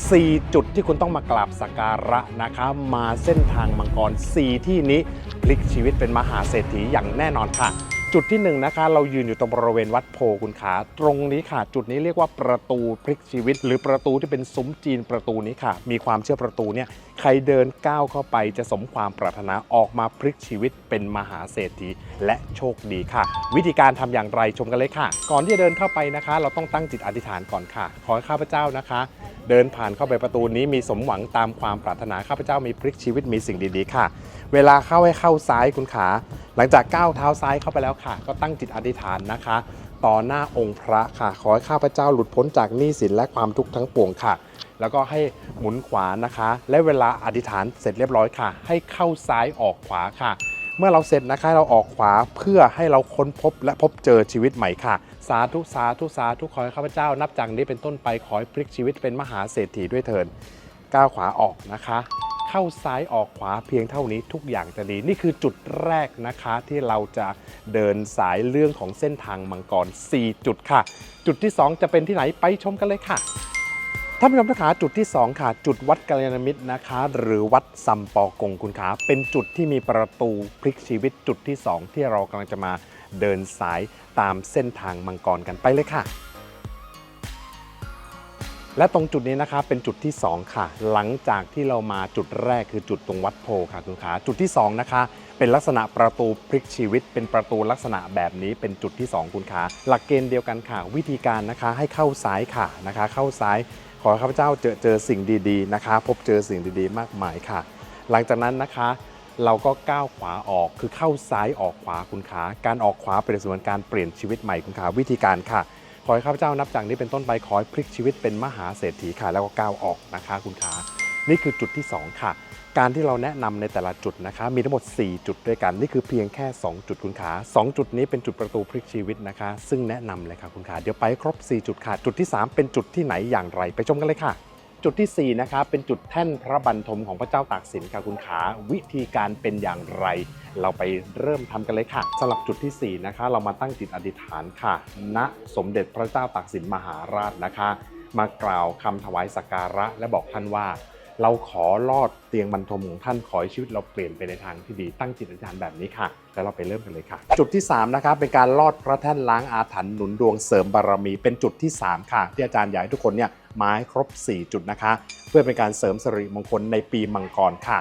4 จุดที่คุณต้องมากราบสักการะนะคะมาเส้นทางมังกร 4 ที่นี้พลิกชีวิตเป็นมหาเศรษฐีอย่างแน่นอนค่ะ จุดที่หนึ่งนะคะเรายืนอยู่ตรงบริเวณวัดโพคุณขาตรงนี้ค่ะ จุดนี้เรียกว่าประตูพลิกชีวิต หรือประตูที่เป็นซุ้มจีนประตูนี้ค่ะ มีความเชื่อประตูเนี่ยใครเดินก้าวเข้าไปจะสมความปรารถนาออกมาพลิกชีวิตเป็นมหาเศรษฐีและโชคดีค่ะ วิธีการทำอย่างไรชมกันเลยค่ะ ก่อนที่จะเดินเข้าไปนะคะ เราต้องตั้งจิตอธิษฐานก่อนค่ะ ขอให้ข้าพเจ้านะคะ เดินผ่านเข้าไปประตูนี้มีสมหวังตามความปรารถนาข้าพเจ้ามีพลิกชีวิตมีสิ่งดีๆค่ะ เวลาเข้าให้เข้าซ้ายคุณขา หลังจากก้าวเท้าซ้ายเข้าไปแล้วค่ะ ก็ตั้งจิตอธิษฐานนะคะ ต่อหน้าองค์พระค่ะ ขอให้ข้าพเจ้าหลุดพ้นจากหนี้สินและความทุกข์ทั้งปวงค่ะ แล้วก็ให้หมุนขวานะคะ และเวลาอธิษฐานเสร็จเรียบร้อยค่ะ ให้เข้าซ้ายออกขวาค่ะ เมื่อเราเสร็จนะคะเราออกขวาเพื่อให้เราค้นพบและพบเจอชีวิตใหม่ค่ะ สาธุสาธุสาธุขอให้ข้าพเจ้า นับจากนี้เป็นต้นไปขอให้พลิกชีวิตเป็นมหาเศรษฐีด้วยเถินก้าวขวาออกนะคะ เข้าซ้ายออกขวาเพียงเท่านี้ทุกอย่างจะดี นี่คือจุดแรกนะคะที่เราจะเดินสายเรื่องของเส้นทางมังกร 4 จุดค่ะ จุดที่ 2 จะเป็นที่ไหนไปชมกันเลยค่ะ ท่านผู้ชมทุกขาจุดที่ 2 ค่ะ จุดวัดกัลยาณมิตรนะคะ หรือวัดซัมปอกงคุณขาเป็นจุดที่มีประตูพลิกชีวิตจุดที่ 2 ที่เรากำลังจะมาเดินสายตามเส้นทางมังกรกันไปเลยค่ะ และตรงจุดนี้นะคะเป็นจุดที่ 2 ค่ะ หลังจากที่เรามาจุดแรกคือจุดตรงวัดโพค่ะคุณขาจุดที่ 2 นะคะ เป็นลักษณะประตูพลิกชีวิต เป็นประตูลักษณะแบบนี้เป็นจุดที่ 2 คุณขาหลักเกณฑ์เดียวกันค่ะ วิธีการนะคะให้เข้าซ้ายค่ะนะคะ เข้าซ้าย ขอให้ข้าพเจ้าเจอเจอสิ่งดีๆนะคะ พบเจอสิ่งดีๆ มากมายค่ะ หลังจากนั้นนะคะ เราก็ก้าวขวาออกคือเข้าซ้ายออกขวาคุณขาการออกขวาเป็นส่วนการเปลี่ยนชีวิตใหม่คุณขาวิธีการค่ะ ขอให้ข้าพเจ้านับจากนี้เป็นต้นไปขอให้พลิกชีวิตเป็นมหาเศรษฐีค่ะ แล้วก็ก้าวออกนะคะ คุณขา นี่คือจุดที่ 2 ค่ะ การที่เราแนะนำในแต่ละจุดนะคะ มีทั้งหมด 4 จุดด้วยกัน นี่คือเพียงแค่ 2 จุดคุณขา2จุดนี้เป็นจุดประตูพลิกชีวิตนะคะ ซึ่งแนะนำเลยค่ะคุณขาเดี๋ยวไปครบ 4 จุดค่ะ จุดที่ 3 เป็นจุดที่ไหนอย่างไรไปชมกันเลยค่ะจุดที่ 4 นะคะเป็นจุดแท่นพระบรรทมของพระเจ้าตากสินค่ะคุณขาวิธีการเป็นอย่างไร เราไปเริ่มทำกันเลยค่ะสำหรับจุดทีสี่ 4 นะคะ เรามาตั้งจิตอธิษฐานค่ะ ณสมเด็จพระเจ้าตากสินมหาราชนะคะ มากล่าวคำถวายสักการะและบอกท่านว่า เราขอลอดเตียงบรรทมของท่านขอให้ชีวิตเราเปลี่ยนไปในทางที่ดีตั้งจิตอธิษฐานแบบนี้ค่ะ แล้วเราไปเริ่มกันเลยค่ะ จุดที่3นะคะเป็นการลอดพระแท่นล้างอาถรรพ์หนุนดวงเสริมบารมี เป็นจุดที่ 3 ค่ะ ที่อาจารย์อยากให้ทุกคนเนี่ยมาให้ครบ 4 จุดนะคะ เพื่อเป็นการเสริมสิริมงคลในปีมังกรค่ะ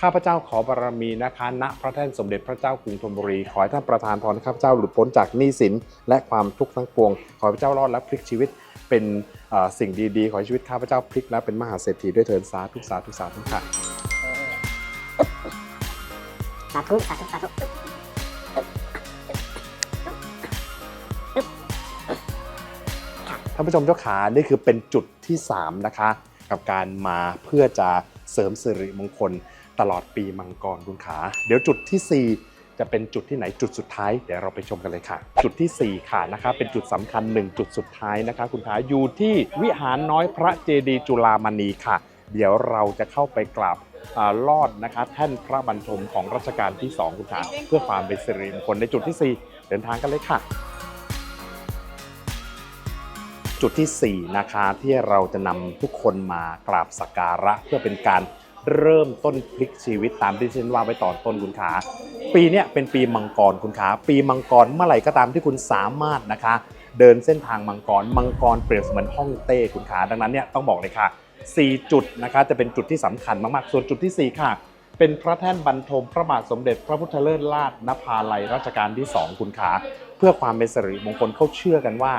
ข้าพเจ้าขอบารมีนะคะณพระแท่นสมเด็จพระเจ้ากรุงธนบุรี ขอให้ท่านประทานพรข้าพเจ้าหลุดพ้นจากหนี้สินและความทุกข์ทั้งปวง ขอให้พระเจ้ารอดและพลิกชีวิต เป็นสิ่งดีๆ ขอให้ชีวิตข้าพเจ้าพลิกและเป็นมหาเศรษฐีด้วยเถินสาธุสาธุสาธุค่ะสาธุสาธุสาธุท่านผู้ชมเจ้าขานี่คือเป็นจุดที่ 3 นะคะ กับการมาเพื่อจะเสริมสิริมงคลตลอดปีมังกรคุณขา เดี๋ยวจุดทีสี่4 จะเป็นจุดที่ไหนจุดสุดท้ายเดี๋ยวเราไปชมกันเลยค่ะ จุดทีสี่4 ค่ะนะคะเป็นจุดสำคัญ 1 จุดสุดท้ายนะคะ คุณขาอยู่ที่วิหารน้อยพระเจดีย์จุฬามณีค่ะ เดี๋ยวเราจะเข้าไปกราบอาลอดนะคะ แท่นพระบรรทมของรัชกาลที่ 2 คุณขาเพื่อความเป็นสิริมงคลในจุดทีสี่4 เดินทางกันเลยค่ะจุดทีสี่ 4 นะคะที่เราจะนำทุกคนมากราบสักการะเพื่อเป็นการเริ่มต้นพลิกชีวิตตามที่ฉันว่าไว้ตอนต้นคุณขา ปีนี้เป็นปีมังกรคุณขาปีมังกรเมื่อไหร่ก็ตามที่คุณสามารถนะคะ เดินเส้นทางมังกรมังกรเปรียบเสมือนห้องเต้คุณขาดังนั้นเนี่ยต้องบอกเลยค่ะ 4 จุดนะคะจะเป็นจุดที่สำคัญมากๆ ส่วนจุดทีสี่ 4 ค่ะ เป็นพระแท่นบรรทมพระบาทสมเด็จพระพุทธเลิศลาชนภาลัยรัชกาลที่ 2 คุณขาเพื่อความเป็นสิริมงคลเขาเชื่อกันว่า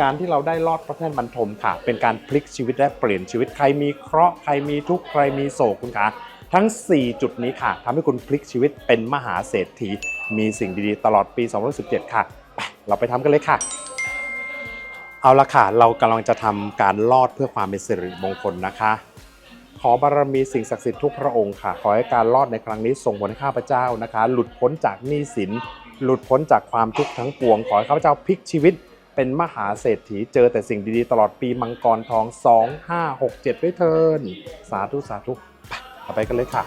การที่เราได้ลอดพระแท่นบรรทมค่ะ เป็นการพลิกชีวิตและเปลี่ยนชีวิตใครมีเคราะห์ใครมีทุกข์ใครมีโศกคุณขา ทั้ง 4 จุดนี้ค่ะทำให้คุณพลิกชีวิตเป็นมหาเศรษฐี มีสิ่งดีๆ ตลอดปี 2017 ค่ะ ไปเราไปทำกันเลยค่ะ เอาละค่ะ เรากำลังจะทำการลอดเพื่อความเป็นสิริมงคลนะคะขอบารมีสิ่งศักดิ์สิทธิ์ทุกพระองค์ค่ะ ขอให้การรอดในครั้งนี้ส่งผลให้ข้าพเจ้านะคะ หลุดพ้นจากหนี้สิน หลุดพ้นจากความทุกข์ทั้งปวง ขอให้ข้าพเจ้าพลิกชีวิต เป็นมหาเศรษฐีเจอแต่สิ่งดีๆ ตลอดปีมังกรทอง 2 5 6 7 ด้วยเทินสาธุสาธุไป เอาไปกันเลยค่ะ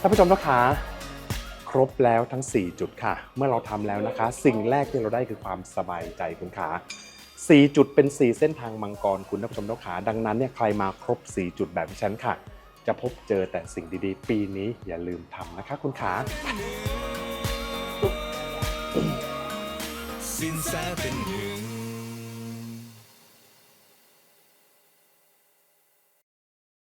ท่านผู้ชมทุกขาครบแล้วทั้ง 4 จุดค่ะ เมื่อเราทำแล้วนะคะ สิ่งแรกที่เราได้คือความสบายใจคุณขา4 จุดเป็น 4 เส้นทางมังกรคุณท่านผู้ชมทุกขาดังนั้นเนี่ยใครมาครบ 4 จุดแบบที่ฉันค่ะ จะพบเจอแต่สิ่งดีๆ ปีนี้อย่าลืมทำนะคะ คุณขา sin certain gün